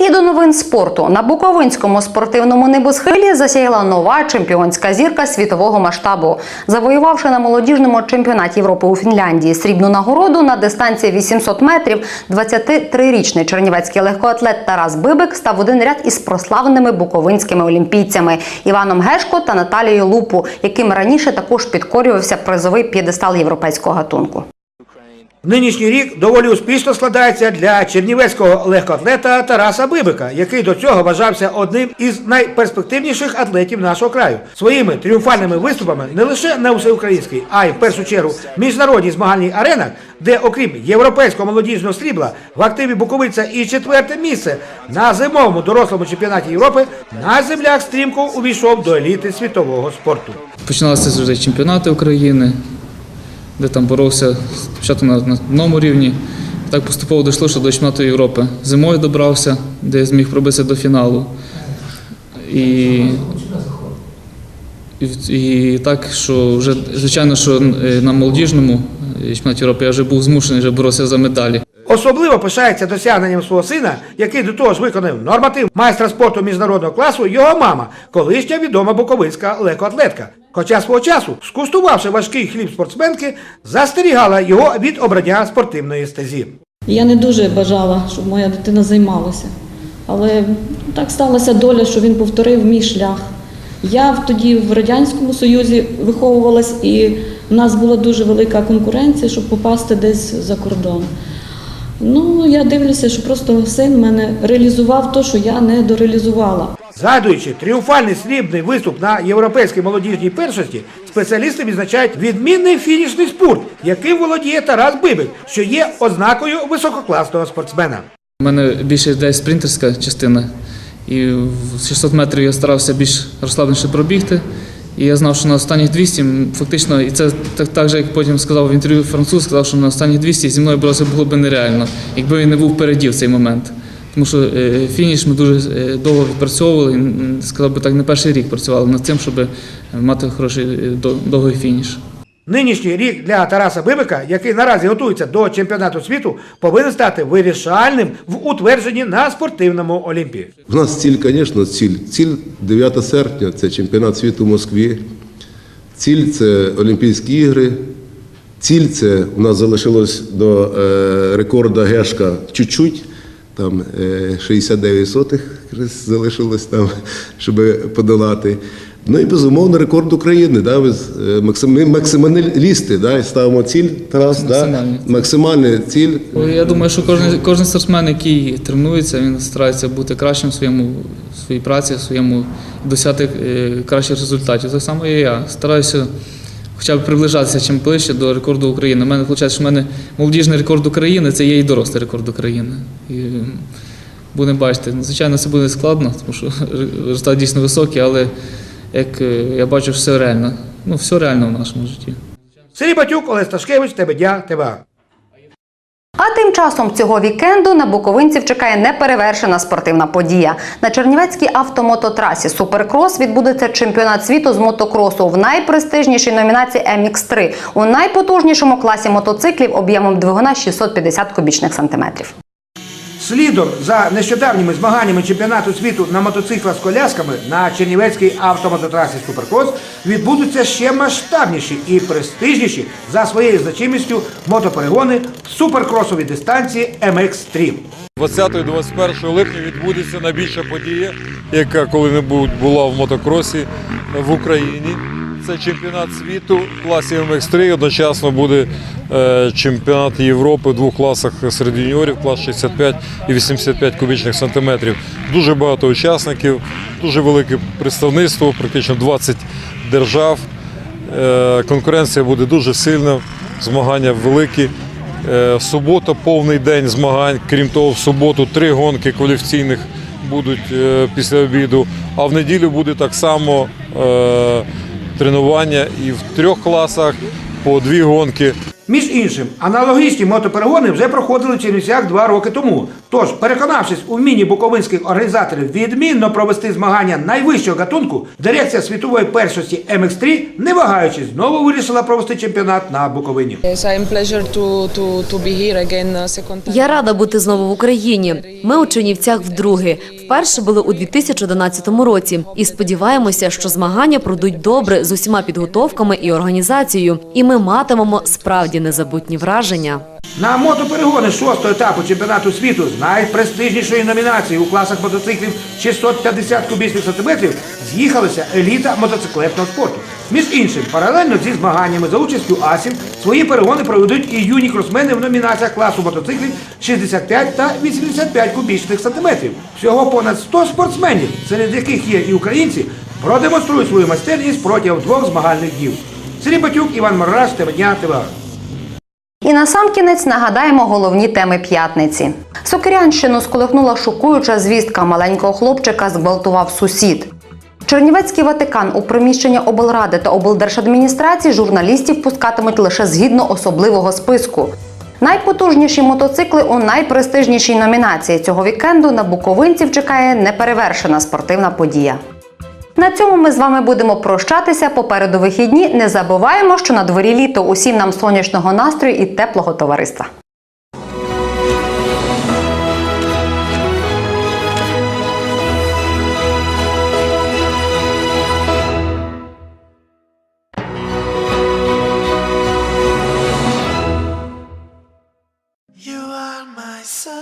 І до новин спорту на Буковинському спортивному небосхилі засяяла нова чемпіонська зірка світового масштабу, завоювавши на молодіжному чемпіонаті Європи у Фінляндії срібну нагороду на дистанції 800 метрів. 23-річний чернівецький легкоатлет Тарас Бибик став один ряд із прославленими буковинськими олімпійцями Іваном Гешко та Наталією Лупу, яким раніше також підкорювався призовий п'єдестал європейського гатунку. Нинішній рік доволі успішно складається для чернівецького легкоатлета Тараса Бибика, який до цього вважався одним із найперспективніших атлетів нашого краю. Своїми тріумфальними виступами не лише на всеукраїнській, а й в першу чергу міжнародній змагальній аренах, де, окрім європейського молодіжного стрібла, в активі Буковиця і четверте місце на зимовому дорослому чемпіонаті Європи на землях стрімко увійшов до еліти світового спорту. Починалися завжди чемпіонати України, де там боровся спочатку на, на одному рівні. Так поступово дійшло, що до чемпіонату Європи. Зимою добрався, де я зміг пробитися до фіналу. І, і, так, що вже, звичайно, що е, на молодіжному е, чемпіонаті Європи я вже був змушений вже боротися за медалі. Особливо пишається досягненням свого сина, який до того ж виконав норматив майстра спорту міжнародного класу, його мама, колишня відома буковинська легкоатлетка. Хоча свого часу, скуштувавши важкий хліб спортсменки, застерігала його від обрання спортивної стезі. Я не дуже бажала, щоб моя дитина займалася. Але так сталася доля, що він повторив мій шлях. Я тоді в Радянському Союзі виховувалась, і в нас була дуже велика конкуренція, щоб попасти десь за кордон. Ну, я дивлюся, що просто син мене реалізував те, що я не дореалізувала. Згадуючи тріумфальний срібний виступ на європейській молодіжній першості, спеціалісти відзначають відмінний фінішний спорт, яким володіє Тарас Бибик, що є ознакою висококласного спортсмена. У мене більше йде спринтерська частина. І в 600 метрів я старався більш розслабленіше пробігти. І я знав, що на останніх 200, фактично, і це так, так же, як потім сказав в інтерв'ю француз, сказав, що на останніх 200 зі мною було б нереально, якби він не був впереді в цей момент. Тому що е, фініш ми дуже е, довго відпрацьовували, сказав би так, не перший рік працювали над цим, щоб е, мати хороший довгий фініш. Нинішній рік для Тараса Бибика, який наразі готується до чемпіонату світу, повинен стати вирішальним в утвердженні на спортивному Олімпі. У нас ціль, звісно, ціль. Ціль 9 серпня це чемпіонат світу в Москві. Ціль це Олімпійські ігри. Ціль це у нас залишилось до рекорда Гешка чуть-чуть. Там е, 69 сотих залишилось там, щоб подолати. Ну і безумовно рекорд України. Да, з- е, максим- ми максималісти, да, ставимо ціль, Тарас, да, максимальна ціль. Я думаю, що кожен, кожен спортсмен, який тренується, він старається бути кращим в своєму в своїй праці, в своєму досягти е, кращих результатів. Так само і я стараюся хоча б приближатися чим ближче до рекорду України. У мене виходить, що в мене молодіжний рекорд України це є і дорослий рекорд України. І будемо бачити. Звичайно, це буде складно, тому що результат дійсно високий, але як е, я бачу, все реально. Ну, все реально в нашому житті. Сергій Батюк, Олег Сташкевич, Тебедя, ТВА. Тим часом цього вікенду на буковинців чекає неперевершена спортивна подія. На Чернівецькій автомототрасі Суперкрос відбудеться чемпіонат світу з мотокросу в найпрестижнішій номінації MX3 у найпотужнішому класі мотоциклів об'ємом двигуна 650 кубічних сантиметрів. Слідом за нещодавніми змаганнями чемпіонату світу на мотоциклах з колясками на Чернівецькій автомототрасі Суперкрос відбудуться ще масштабніші і престижніші за своєю значимістю мотоперегони в суперкросовій дистанції MX3. 20-21 липня відбудеться найбільша подія, яка коли-небудь була в мотокросі в Україні. Це чемпіонат світу класі MX3. Одночасно буде е, чемпіонат Європи в двох класах серед юніорів, клас 65 і 85 кубічних сантиметрів. Дуже багато учасників, дуже велике представництво, практично 20 держав. Е, Конкуренція буде дуже сильна, змагання великі. Е, Субота повний день змагань. Крім того, в суботу три гонки кваліфікаційних будуть після обіду. А в неділю буде так само тренування і в трьох класах по дві гонки. Між іншим, аналогічні мотоперегони вже проходили в Чернівцях два роки тому. Тож, переконавшись у вмінні буковинських організаторів відмінно провести змагання найвищого гатунку, дирекція світової першості MX3, не вагаючись, знову вирішила провести чемпіонат на Буковині. Yes, I'm pleasure to, to, to be here again uh, second time. Я рада бути знову в Україні. Ми у Чернівцях вдруге. Вперше були у 2011 році. І сподіваємося, що змагання пройдуть добре з усіма підготовками і організацією. І ми матимемо справді незабутні враження. На мотоперегони шостого етапу чемпіонату світу з найпрестижнішої номінації у класах мотоциклів 650 кубічних сантиметрів з'їхалася еліта мотоциклетного спорту. Між іншим, паралельно зі змаганнями за участю асів свої перегони проведуть і юні кросмени в номінаціях класу мотоциклів 65 та 85 кубічних сантиметрів. Всього понад 100 спортсменів, серед яких є і українці, продемонструють свою майстерність протягом двох змагальних днів. Сергій Батюк, Іван Мораш, Дня ТВА. І на сам кінець нагадаємо головні теми п'ятниці. Сокирянщину сколихнула шокуюча звістка маленького хлопчика зґвалтував сусід. Чернівецький Ватикан у приміщення облради та облдержадміністрації журналістів пускатимуть лише згідно особливого списку. Найпотужніші мотоцикли у найпрестижнішій номінації цього вікенду на буковинців чекає неперевершена спортивна подія. На цьому ми з вами будемо прощатися. Попереду вихідні. Не забуваємо, що на дворі літо усім нам сонячного настрою і теплого товариства. You are my sun.